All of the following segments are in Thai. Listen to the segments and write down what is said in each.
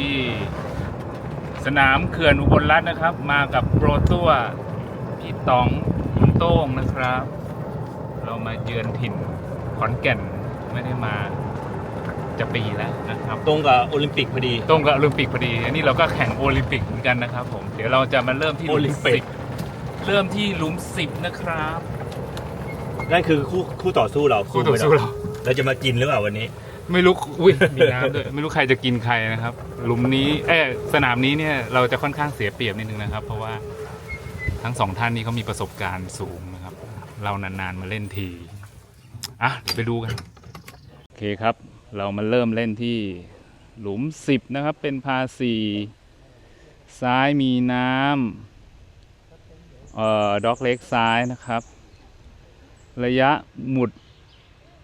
ที่สนามเขื่อนอุบลรัตน์นะครับ มากับโปรตัวพี่ต๋องคุณโต้งนะครับ เรามาเยือนถิ่นขอนแก่นไม่ได้มาจะปีแล้วนะครับ ตรงกับโอลิมปิกพอดี ตรงกับโอลิมปิกพอดี อันนี้เราก็แข่งโอลิมปิกเหมือนกันนะครับ ผม เดี๋ยวเราจะมาเริ่มที่หโอลุลิมมปิสิกบเริ่มที่หลุมสิบนะครับ นั่นคือคู่คู่ต่อสู้เรา คู่ต่อสู้เรา เราจะมากินหรือเปล่าวันนี้ ไม่รู้อุ้ยมีน้ำด้วยไม่รู้ใครจะกินใครนะครับ หลุมนี้เออสนามนี้เนี่ยเราจะค่อนข้างเสียเปรียบนิดนึงนะครับ เพราะว่าทั้งสองท่านนี้เขามีประสบการณ์สูงนะครับ เรานานๆมาเล่นทีอะเดี๋ยวไปดูกันโอเคครับ เรามาเริ่มเล่นที่หลุมสิบนะครับ เป็นพาสีซ้ายมีน้ำเอ่อด็อกเล็กซ้ายนะครับ ระยะหมุด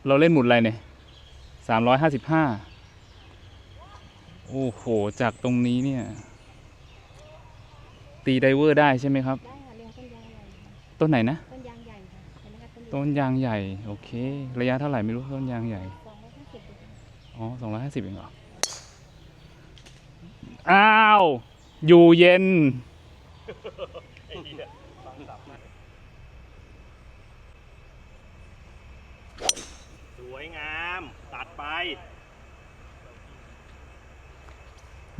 เราเล่นหมุดอะไรเนี่ย สามร้อยห้าสิบห้าโอ้โห จากตรงนี้เนี่ย ตีไดเวอร์ได้ใช่ไหมครับ ได้ค่ะเรียงต้นยางใหญ่ค่ะต้นไหนนะ ต้นยางใหญ่ค่ะอันนี้ก็ต้นต้นยางใหญ่ โอเค ระยะเท่าไหร่ไม่รู้ต้นยางใหญ่ สองร้อยห้าสิบค่ะอ๋อสองร้อยห้าสิบเองเหรอ อ้าว อยู่เย็น สวยงามตัดไป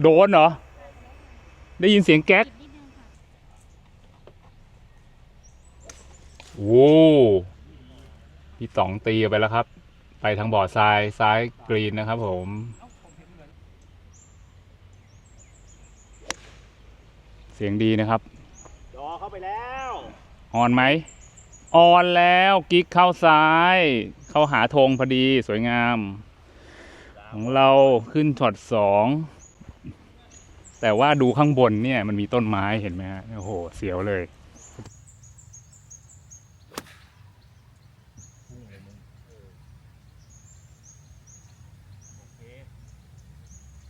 โดนเหรอ ได้ยินเสียงแก๊กนิดนึงค่ะโว้พี่ต๋องตีไปแล้วครับ ไปทางบ่อทรายซ้ายกรีนนะครับผมเสียงดีนะครับดอเข้าไปแล้วออนไหมออนแล้วกิ๊กเข้าซ้าย เข้าหาธงพอดีสวยงาม ของเราขึ้นช็อตสองแต่ว่าดูข้างบนเนี่ยมันมีต้นไม้เห็นไหมฮะโอ้โห เสียวเลย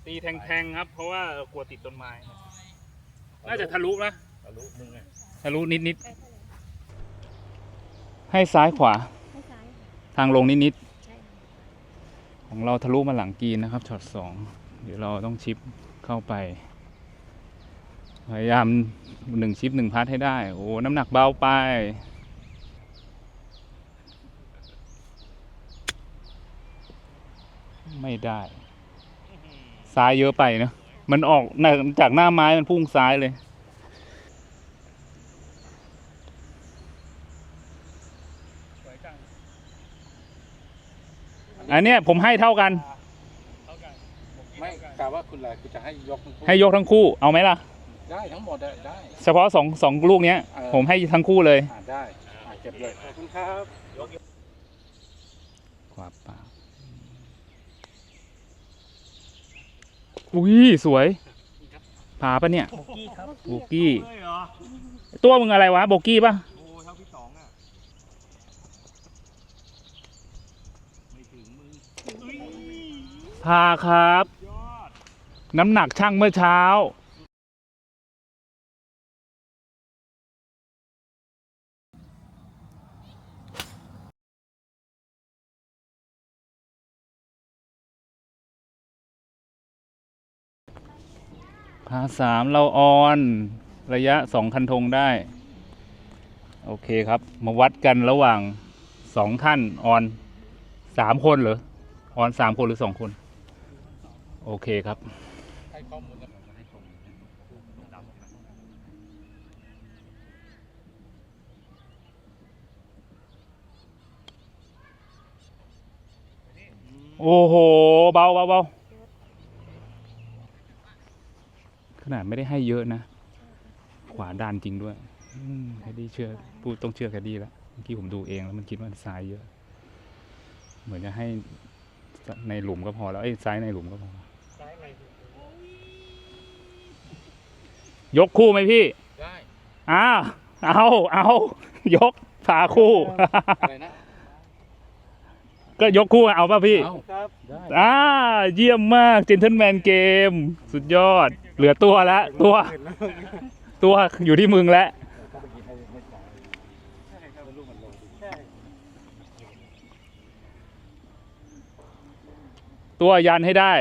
ตีแทงๆครับ เพราะว่ากลัวติดต้นไม้ น่าจะทะลุนะทะลุมึงไงทะลุนิดใกล้เท่าไหร่ๆให้ซ้ายขวาให้ซ้ายค่ะทางลงนิดใช่ค่ะๆ ของเราทะลุมาหลังกีนนะครับช็อตสองเดี๋ยวเราต้องชิปเข้าไป พยายามหนึ่งชิปหนึ่งพัดให้ได้ โอ้น้ำหนักเบาไปไม่ได้ซ้ายเยอะไปเนะ มันออกจากหน้าไม้มันพุ่งซ้ายเลย อันเนี้ยผมให้เท่ากันไม่กะว่าคุณอะไรคุณจะให้ยกทั้งคู่ให้ยกทั้งคู่เอาไหมล่ะ ได้ทั้งหมดอะได้ เฉพาะสองสองลูกเนี้ย เออ ผมให้ทั้งคู่เลยอ่าได้อ่าเก็บเลยขอบคุณครับขวาปากอุ้ยสวยผาปะเนี่ยกี้ครับโบกี้เฮ้ยเหรอตัวมึงอะไรวะโบกี้ปะ โอ้เท่าพี่สองอะ ไม่ถึงมือเฮ้ย พาครับ น้ำหนักช่างเมื่อเช้า พาสามเราออน ระยะสองคันธงได้ โอเคครับ มาวัดกันระหว่างสองท่านออน สามคนเหรอออนสามคนหรือสองคน โอเคครับโอ้โห เบาเบาเบาขนาดไม่ได้ให้เยอะนะ ขวาด้านจริงด้วยแคดดี้เชื่อพูดต้องเชื่อแคดดี้แล้ว เมื่อกี้ผมดูเองแล้วมันคิดว่าซ้ายเยอะ เหมือนจะให้ในหลุมก็พอแล้วไอ้ยซ้ายในหลุมก็พอ ยกคู่ไหมพี่ ได้ อ้าว เอาเอายกพาคู่ อะไรนะ ก็ยกคู่เอาป่ะพี่ เอาครับได้อ่าเยี่ยมมากเจน t l e แมนเกม สุดยอด เหลือตัวแล้วตัว ตัวอยู่ที่มึงแล้ว ตัวยันให้ได้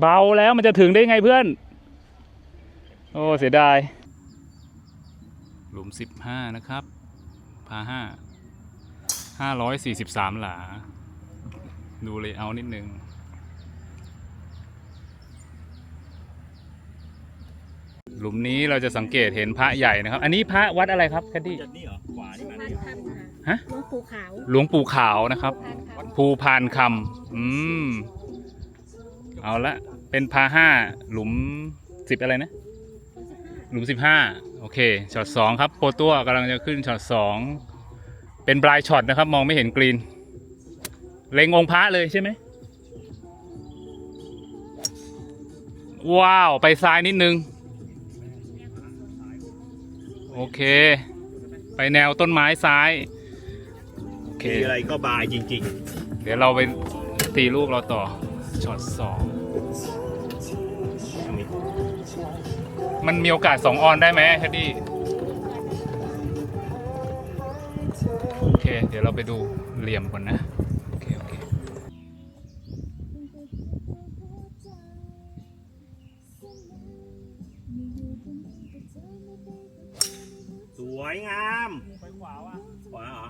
เบาแล้วมันจะถึงได้ไงเพื่อน โอ้เสียดาย หลุม 15 นะครับ พาห้าห้าร้อยสี่สิบสามหลา ดูเลยเอานิดนึง หลุมนี้เราจะสังเกตเห็นพระใหญ่นะครับ อันนี้พระวัดอะไรครับแคดดี้จะนี่เหรอขวานี่มาพานนี่คำค่ะฮะ หลวงปู่ขาวหลวงปู่ขาวนะครับพานคำภูพานคำอืม เอาละ เป็นพาห้าหลุมสิบอะไรนะ หลุมสิบห้าโอเค ช็อตสองครับ โปรตัวกำลังจะขึ้นช็อตสอง เป็นบลายช็อตนะครับ มองไม่เห็นกรีน เล็งองค์พระเลยใช่ไหม ว้าว ไปซ้ายนิดนึง โอเค ไปแนวต้นไม้ซ้าย โอเค มีอะไรก็บายจริงเดี๋ยวเราไปตีลูกเราต่อช็อตสองๆอันนี้มันมีโอกาสสองออนได้ไหมแคดดี้โอเค เดี๋ยวเราไปดูเหลี่ยมก่อนนะ โอเค โอเคส วยงามไปขวาว่ะขวาเหรอ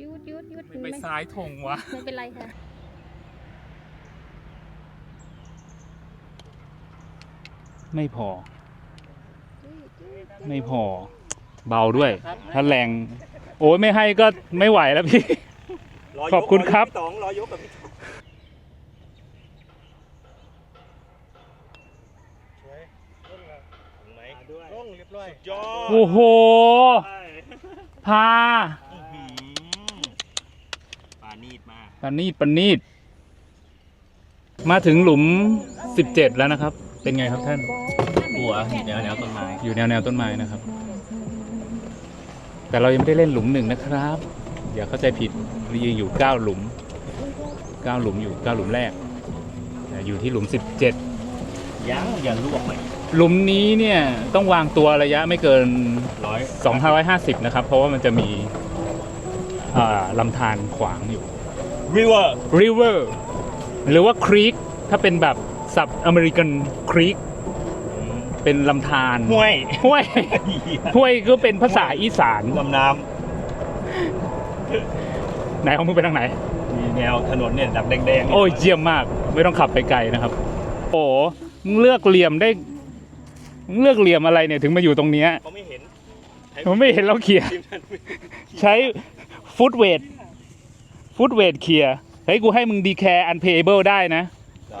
ยุดยุดยุดไม่ไปซ้ายธงวะ ไม่เป็นไรค่ะ ไม่พอ ไม่พอ เบาด้วย ถ้าแรง โอ้ยไม่ให้ก็ไม่ไหวแล้วพี่ รยกขอบคุณครับพี่ต๋องรอยกกับพี่ต๋องเห็นไหมร่องเรียบร้อยสุดยอดโอ้โห ใช่พาอื้อหือปานีดมากปานีดปานีดมาถึงหลุม 17 แล้วนะครับ เป็นไงครับท่าน หัวแนวแนวต้นไม้อยู่แนวแนวต้นไม้นะครับ แต่เรายังไม่ได้เล่นหลุมหนึ่งนะครับอย่าเข้าใจผิดเรายังอยู่เก้าหลุมเก้าหลุมอยู่เก้าหลุมแรกแต่อยู่ที่หลุม 17 ยังอย่าลวกไหมหลุมนี้เนี่ยต้องวางตัวระยะไม่เกิน ร้อย250 นะครับ เพราะว่ามันจะมีอ่าลำธารขวางอยู่ ริเวอร์ river หรือว่า creek ถ้าเป็นแบบสับอเมริกัน creek เป็นลำธารห้วยห้วยห้วยก็เป็นภาษาอีสานลำน้ไหนของมึงไปทางไหนำมีแนวถนนเนี่ยดักแดงๆโอ้ยเยี่ยมมาก ไม่ต้องขับไปไกลนะครับ โอ้โหมึงเลือกเหลี่ยมได้มึงเลือกเหลี่ยมอะไรเนี่ยถึงมาอยู่ตรงเนี้ยเขาไม่เห็นผมไม่เห็นเราเคลียร์ทีมงานไม่ใช้ฟุตเวทฟุตเวทเคลียร์เฮ้ยกูให้มึงดีแคร์อันเพย์เบิลได้นะ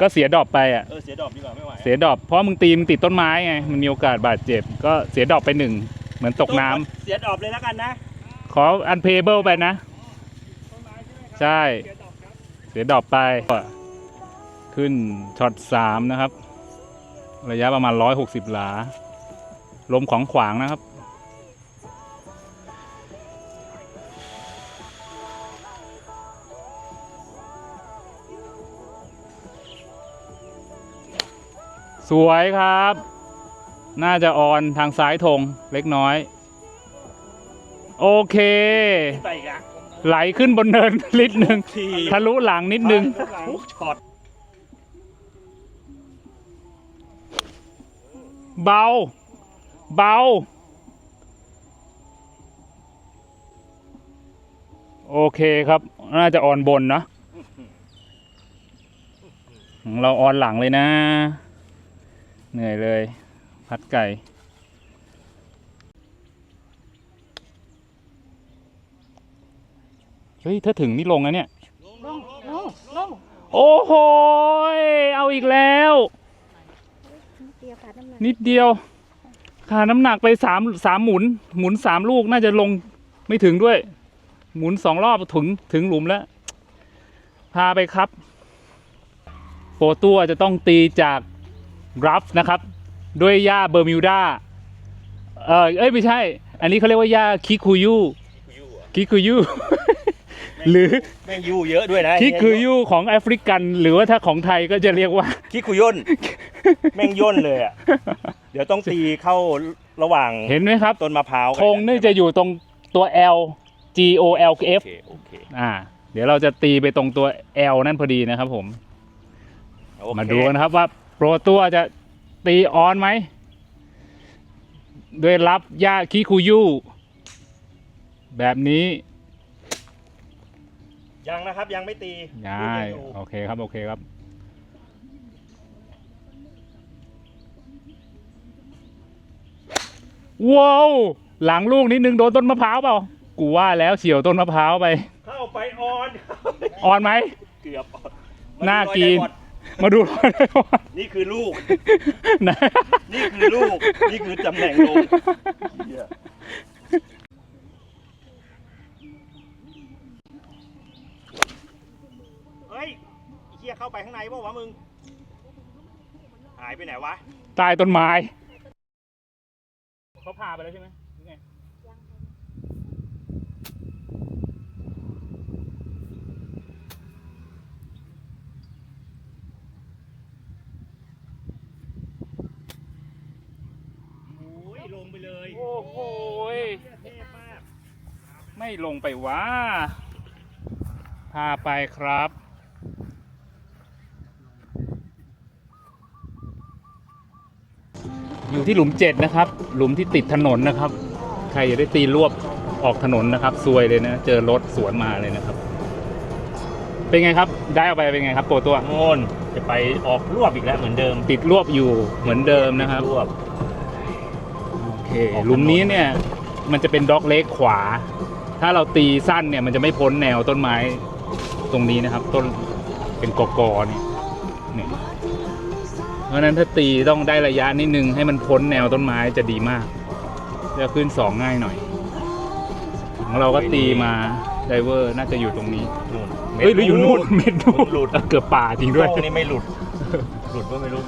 ก็เสียดรอปไปอะ เออเสียดอกดีกว่าไม่ไหวเสียดรอปเพราะมึงตีมึงติดต้นไม้ไงมันมีโอกาสบาดเจ็บ ก็เสียดรอปไปหนึ่งเหมือนตกน้ำเสียดอกเลยแล้วกันนะขออันเพย์เบิลไปนะ ใช่ เสียดรอปไปขึ้นช็อตสามนะครับ ระยะประมาณร้อยหกสิบหลา ลมของขวางนะครับ สวยครับ น่าจะออนทางซ้ายธงเล็กน้อย โอเค ไปอีกอะไหลขึ้นบนเนิน นิดนึง ทีทะลุหลังนิดนึง ทุกช็อตเบา เบา โอเคครับ น่าจะออนบนเนอะของเราออนหลังเลยนะ เหนื่อยเลย พัดไก่ เฮ้ย ถ้าถึงนี่ลงนะเนี่ย ลงลงลงโอ้โหยเอาอีกแล้วเตียวขาดน้ำหนักนิดเดียวขาน้ำหนักไปสามสามหมุน หมุนสามลูกน่าจะลงไม่ถึงด้วย หมุนสองรอบถึงถึงหลุมแล้ว พาไปครับ โปรตัวจะต้องตีจาก รับนะครับ ด้วยหญ้าเบอร์มิวดาเออเอ้ยไม่ใช่ อันนี้เขาเรียกว่าหญ้าคิคุยุคิคุยุหรือแม่งยูเยอะด้วยนะคิคุยุของแอฟริกัน หรือว่าถ้าของไทยก็จะเรียกว่าคิคุย่นแม่งย่นเลยอะดี๋ยวต้องตีเข้าระหว่างเห็นไหมครับต้นมะพร้าวธงนี่จะอยู่ตรงตัว L G O L โอ F เคโอเคอ่า เดี๋ยวเราจะตีไปตรงตัว L นั่นพอดีนะครับผมโอเคมาดูกันนะครับว่า โปรตัวจะตีออนไหมด้วยรับยาคิคุยุแบบนี้ ยังนะครับยังไม่ตีได้ ลูกยังอยู่โอเคครับ โอเคครับ ว้าว หลังลูกนิดนึงโดนต้นมะพร้าวเปล่า กูว่าแล้วเฉียวต้นมะพร้าวไป เข้าไปออน ออนไหม เกือบน่ากินมาดูรอยไดวอด มาดูรอยได้ว่านี่คือลูก ไหนนี่คือลูก นี่คือตำแหน่งลงเหี้ยเฮ้ยไอ้เฮียเข้าไปข้างในป่าวะมึง หายไปไหนวะ ใต้ต้นไม้ เขาพาไปแล้วใช่ไหมหรือไง โอ้ยลงไป เลยโอ้โหยเท่มาก ไม่ลงไปว่าพาไปครับ อยู่ที่หลุมเจ็ดนะครับ หลุมที่ติดถนนนะครับ ใครอย่าได้ตีรวบออกถนนนะครับซวยเลยนะ เจอรถสวนมาเลยนะครับ เป็นไงครับ ได้เอาไปเป็นไงครับโปรตัวโง่นจะไปออกรวบอีกแล้วเหมือนเดิม ติดรวบอยู่เหมือนเดิมนะครับ รวบโอเค หลุมนี้เนี่ยมันจะเป็นด็อกเล็กขวา ถ้าเราตีสั้นเนี่ยมันจะไม่พ้นแนวต้นไม้ตรงนี้นะครับ ต้นเป็นกอกอนี่เนี่ยเพราะฉะนั้นถ้าตีต้องได้ระยะนิดนึงให้มันพ้นแนวต้นไม้จะดีมากจะขึ้นสองง่ายหน่อยของเราก็ตีมาไดเวอร์น่าจะอยู่ตรงนี้นู่นเฮ้ยหรืออยู่นู่นเม็ดนู่นหลุดเกือบป่าจริงด้วยโซ่นี่ไม่หลุด หลุดก็ไม่รู้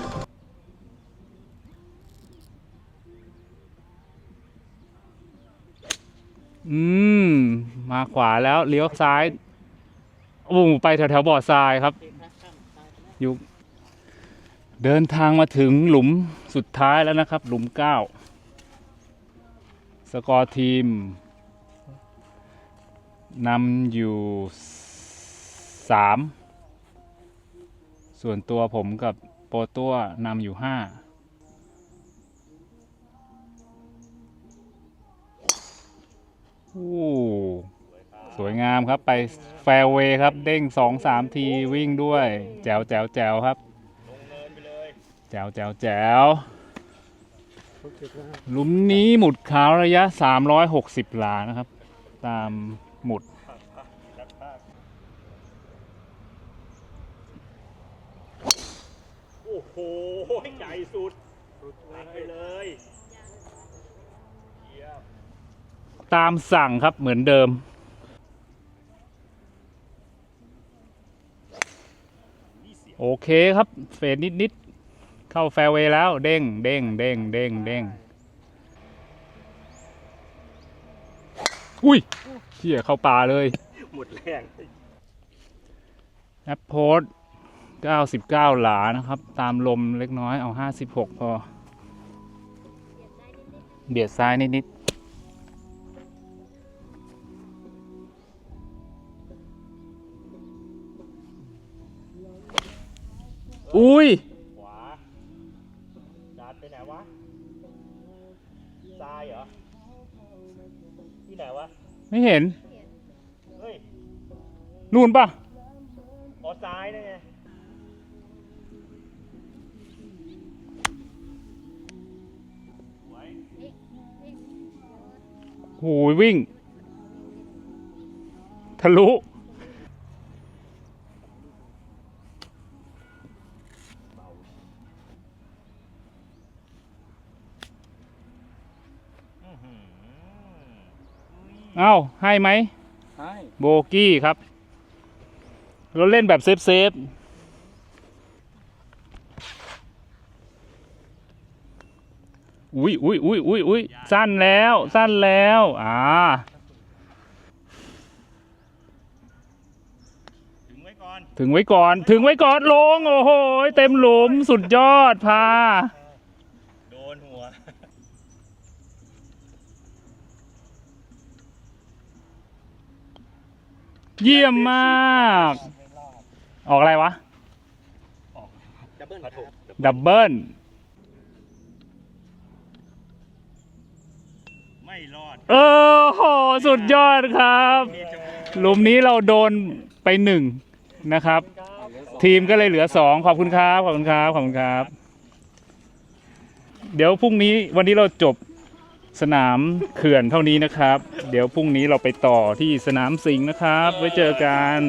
อืม มาขวาแล้วเลี้ยวซ้ายโอ้ไปแถวแถวบ่อทรายครับ อยู่ เดินทางมาถึงหลุมสุดท้ายแล้วนะครับ หลุมเก้าสกอร์ทีมนำอยู่สามส่วนตัวผมกับโปรตัวนำอยู่ห้า สวยงามครับไปแฟร์เวย์ครับ เด้งสองสามทีวิ่งด้วย แจวแจวแจวครับแจวแจวแจวหลุมนี้หมุดขาวระยะ 360 หลานะครับ ตามหมุดโอ้โหใหญ่สุดตัดไปเลยเยี่ยม ตามสั่งครับเหมือนเดิมนี่เสียงโอเคครับ เฟดนิดนิด ๆ เข้าแฟร์เวย์แล้ว เด้งเด้งเด้งเด้งเด้งอุ้ยเชี่ยเข้าป่าเลย หมดแรงแอปโพส99 หลานะครับ ตามลมเล็กน้อยเอา 56 พอ เบียดซ้ายนิดนิดๆ อุ้ย ขวาดาดไปไหนวะ ซ้ายเหรอ ที่ไหนวะ ไม่เห็น เฮ้ย นู่นปะอ๋อซ้ายนั่นไงไว้หูยวิ่ง ทะลุ อ้าให้ไหมใช่โบกี้ครับเราเล่นแบบเซฟเซฟอุ้ยอุ้ยอุ้ยอุ้ยอุ้ยสั้นแล้ว สั้นแล้ว อ่า ถึงไว้ก่อน ถึงไว้ก่อน ถึงไว้ก่อน ลง โอ้โห เต็มหลุม สุดยอด พา เยี่ยมมาก ออกอะไรวะ ดับเบิลครับดับเบิลไม่รอดเออโหสุดยอดครับ หลุมนี้เราโดนไปหนึ่งนะครับ ทีมก็เลยเหลือสองขอบคุณครับ ขอบคุณครับ ขอบคุณครับ เดี๋ยวพรุ่งนี้วันนี้เราจบ สนามเขื่อนเท่านี้นะครับ เดี๋ยวพรุ่งนี้เราไปต่อที่สนามสิงห์นะครับ ไว้เจอกัน